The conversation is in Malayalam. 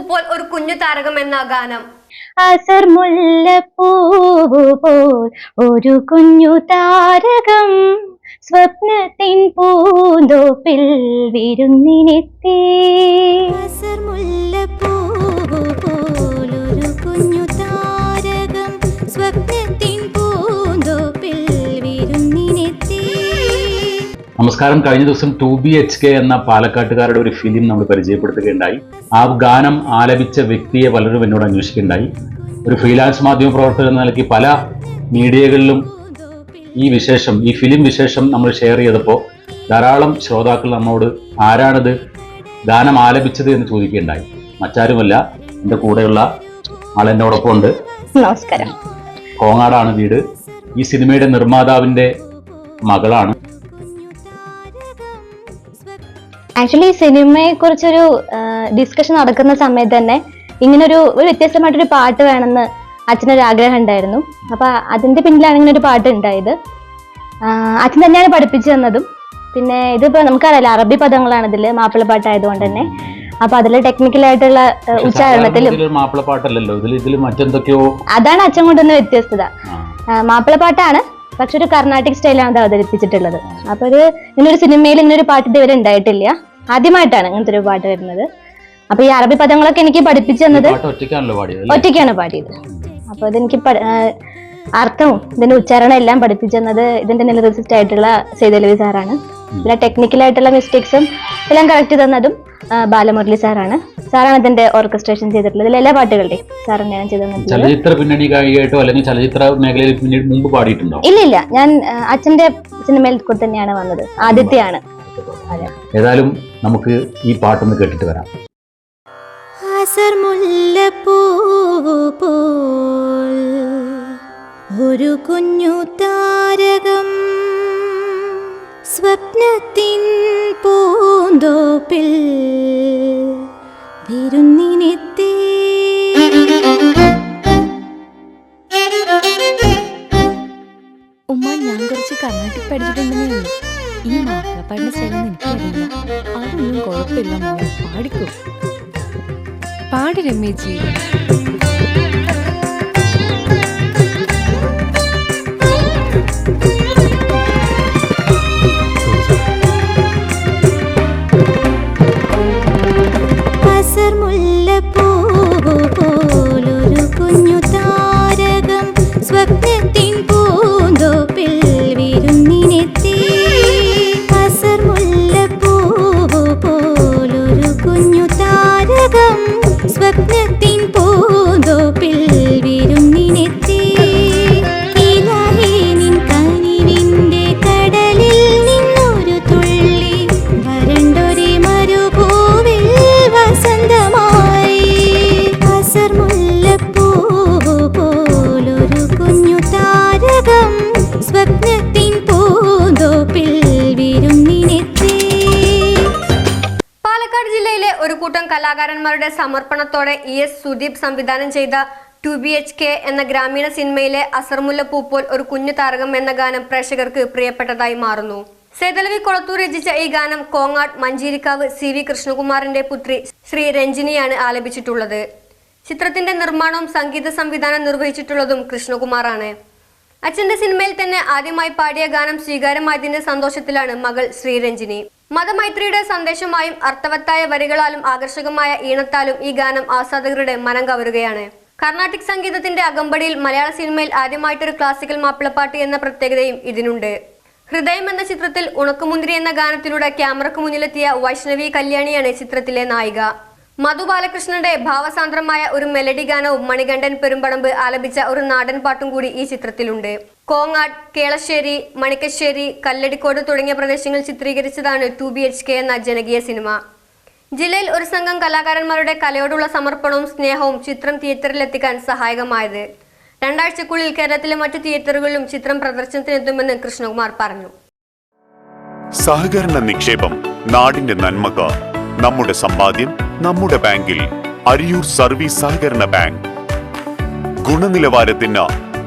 താരകം എന്ന ഗാനം. അസർ മുല്ലപ്പൂവ് പോൽ ഒരു കുഞ്ഞു താരകം. സ്വപ്നത്തിൻ പൂന്തോപ്പിൽ വിരുന്നിനെത്തി. അസർ മുല്ലപ്പൂവു പോലൊരു കുഞ്ഞു താരകം. സ്വപ്നത്തിൻ പൂന്തോപ്പിൽ വിരുന്നിനെത്തി. നമസ്കാരം. കഴിഞ്ഞ ദിവസം ടു ബി എച്ച് കെ എന്ന പാലക്കാട്ടുകാരുടെ ഒരു ഫിലിം നമ്മൾ പരിചയപ്പെടുത്തുകയുണ്ടായി. ആ ഗാനം ആലപിച്ച വ്യക്തിയെ പലരും എന്നോട് അന്വേഷിക്കുന്നുണ്ടായി ഒരു ഫ്രീലാൻസ് മാധ്യമ പ്രവർത്തകർ എന്ന നിലയ്ക്ക് പല മീഡിയകളിലും ഈ വിശേഷം ഈ ഫിലിം വിശേഷം നമ്മൾ ഷെയർ ചെയ്തപ്പോൾ ധാരാളം ശ്രോതാക്കൾ നമ്മോട് ആരാണിത് ഗാനം ആലപിച്ചത് എന്ന് ചോദിക്കുകയുണ്ടായി. മറ്റാരുമല്ല എന്റെ കൂടെയുള്ള ആളെന്നോടൊപ്പം ഉണ്ട് നമസ്കാരം. കോങ്ങാടാണ് വീട്. ഈ സിനിമയുടെ നിർമ്മാതാവിന്റെ മകളാണ്. ആക്ച്വലി സിനിമയെ കുറിച്ചൊരു ഡിസ്കഷൻ നടക്കുന്ന സമയത്ത് തന്നെ ഇങ്ങനൊരു ഒരു വ്യത്യസ്തമായിട്ടൊരു പാട്ട് വേണമെന്ന് അച്ഛനൊരു ആഗ്രഹം ഉണ്ടായിരുന്നു. അപ്പൊ അതിന്റെ പിന്നിലാണ് ഇങ്ങനെ ഒരു പാട്ട് ഉണ്ടായത്. അച്ഛൻ തന്നെയാണ് പഠിപ്പിച്ചു തന്നതും. പിന്നെ ഇതിപ്പോ നമുക്കറിയാലോ അറബി പദങ്ങളാണ് ഇതിൽ മാപ്പിളപ്പാട്ട് ആയതുകൊണ്ട് തന്നെ. അപ്പൊ അതിൽ ടെക്നിക്കൽ ആയിട്ടുള്ള ആ, ഉച്ചാരണത്തിലും ഇതിൽ ഇതിൽ മറ്റെന്തൊക്കെയോ അതാണ് അച്ഛൻ കൊണ്ടുവന്ന വ്യത്യസ്തത. മാപ്പിള പാട്ടാണ് മാപ്പിളപ്പാട്ടാണ് പക്ഷെ ഒരു കർണാട്ടിക് സ്റ്റൈലാണ് അത് അവതരിപ്പിച്ചിട്ടുള്ളത്. അപ്പൊ ഒരു ഇങ്ങനൊരു സിനിമയിൽ ഇങ്ങനൊരു പാട്ട് ഇതുവരെ ഉണ്ടായിട്ടില്ല. ആദ്യമായിട്ടാണ് ഇങ്ങനത്തെ ഒരു പാട്ട് വരുന്നത്. അപ്പൊ ഈ അറബി പദങ്ങളൊക്കെ എനിക്ക് പഠിപ്പിച്ചു തന്നത്? ഒറ്റയ്ക്കാണ് പാടിയത്. അപ്പൊ ഇതെനിക്ക് അർത്ഥവും ഇതിന്റെ ഉച്ചാരണം എല്ലാം പഠിപ്പിച്ചു തന്നത് ഇതിന്റെ ലിറിസിസ്റ്റ് ആയിട്ടുള്ള സെയ്തലവി സാറാണ്. പിന്നെ ടെക്നിക്കലായിട്ടുള്ള മിസ്റ്റേക്സും എല്ലാം കറക്റ്റ് തന്നതും ബാലമുരളി സാറാണ്. സാറാണ് ഇതിന്റെ ഓർക്കസ്ട്രേഷൻ ചെയ്തിട്ടുള്ളത്. ഇതിലെ എല്ലാ പാട്ടുകളുടെയും സാർ തന്നെയാണ് ചെയ്തു ചലച്ചിത്ര പിന്നണി ഗായികയായിട്ടോ അല്ലെങ്കിൽ ചലച്ചിത്ര മേഖലയിൽ പിന്നീട് മുമ്പ് പാടിയിട്ടുണ്ടോ? ഇല്ല ഇല്ല. ഞാൻ അച്ഛന്റെ സിനിമയിൽ കൂടെ തന്നെയാണ് വന്നത്. ആദ്യത്തെയാണ് ഏതായാലും നമുക്ക് ഈ പാട്ടൊന്ന് കേട്ടിട്ട് വരാം. അസർ മുല്ലപ്പൂപ്പോൾ ഒരു കുഞ്ഞു താരകം സ്വപ്നത്തിൻ പൂന്തോപ്പിൽ വിരുന്നിനെത്തി. ഉമ്മ ഞാൻ കുറച്ച് കർണാട്ടിക് പഠിച്ചിട്ടുണ്ടെന്നേ ഈ മാപ്പിളപ്പാടിന്റെ സ്റ്റൈലൊന്നും എനിക്കറിയില്ല. അതൊന്നും കുഴപ്പമില്ല മോനെ പാടിക്കോ? പാടി രമേച്ചി കലാകാരന്മാരുടെ സമർപ്പണത്തോടെ ഇ എസ് സുദീപ് സംവിധാനം ചെയ്ത ടു ബി എച്ച് കെ എന്ന ഗ്രാമീണ സിനിമയിലെ അസർമുല്ല പൂപ്പോൽ ഒരു കുഞ്ഞു താരകം എന്ന ഗാനം പ്രേക്ഷകർക്ക് പ്രിയപ്പെട്ടതായി മാറുന്നു. സേതലവി കൊളത്തൂർ രചിച്ച ഈ ഗാനം കോങ്ങാട് മഞ്ചേരിക്കാവ് സി വി കൃഷ്ണകുമാറിന്റെ പുത്രി ശ്രീ രഞ്ജിനിയാണ് ആലപിച്ചിട്ടുള്ളത്. ചിത്രത്തിന്റെ നിർമ്മാണവും സംഗീത സംവിധാനം നിർവഹിച്ചിട്ടുള്ളതും കൃഷ്ണകുമാറാണ്. അച്ഛന്റെ സിനിമയിൽ തന്നെ ആദ്യമായി പാടിയ ഗാനം സ്വീകാര്യമായതിന്റെ സന്തോഷത്തിലാണ് മകൾ ശ്രീരഞ്ജിനി മതമൈത്രിയുടെ സന്ദേശമായും അർത്ഥവത്തായ വരികളാലും ആകർഷകമായ ഈണത്താലും ഈ ഗാനം ആസ്വാദകരുടെ മനം കവരുകയാണ്. കർണാട്ടിക് സംഗീതത്തിന്റെ അകമ്പടിയിൽ മലയാള സിനിമയിൽ ആദ്യമായിട്ടൊരു ക്ലാസിക്കൽ മാപ്പിളപ്പാട്ട് എന്ന പ്രത്യേകതയും ഇതിനുണ്ട്. ഹൃദയം എന്ന ചിത്രത്തിൽ ഉണക്കുമുന്തിരി എന്ന ഗാനത്തിലൂടെ ക്യാമറക്ക് മുന്നിലെത്തിയ വൈഷ്ണവി കല്യാണിയാണ് ചിത്രത്തിലെ നായിക. മധു ബാലകൃഷ്ണന്റെ ഭാവസാന്ദ്രമായ ഒരു മെലഡി ഗാനവും മണികണ്ഠൻ പെരുമ്പടമ്പ് ആലപിച്ച ഒരു നാടൻ പാട്ടും കൂടി ഈ ചിത്രത്തിലുണ്ട്. കോങ്ങാട് കേളശ്ശേരി മണിക്കശ്ശേരി കല്ലടിക്കോട് തുടങ്ങിയ പ്രദേശങ്ങൾ ചിത്രീകരിച്ചതാണ് ടു ബി എച്ച് കെ എന്ന ജനകീയ സിനിമ. ജില്ലയിൽ ഒരു സംഘം കലാകാരന്മാരുടെ കലയോടുള്ള സമർപ്പണവും സ്നേഹവും ചിത്രം തിയേറ്ററിലെത്തിക്കാൻ സഹായകമായത്. രണ്ടാഴ്ചക്കുള്ളിൽ കേരളത്തിലെ മറ്റു തിയേറ്ററുകളിലും ചിത്രം പ്രദർശനത്തിനെത്തുമെന്ന് കൃഷ്ണകുമാർ പറഞ്ഞു. സഹകരണ നിക്ഷേപം നാടിന്റെ നന്മക നമ്മുടെ സമ്പാദ്യം നമ്മുടെ ബാങ്കിൽ അരിയൂർ സർവീസ് സഹകരണ ബാങ്ക്. ഗുണനിലവാരത്തിന്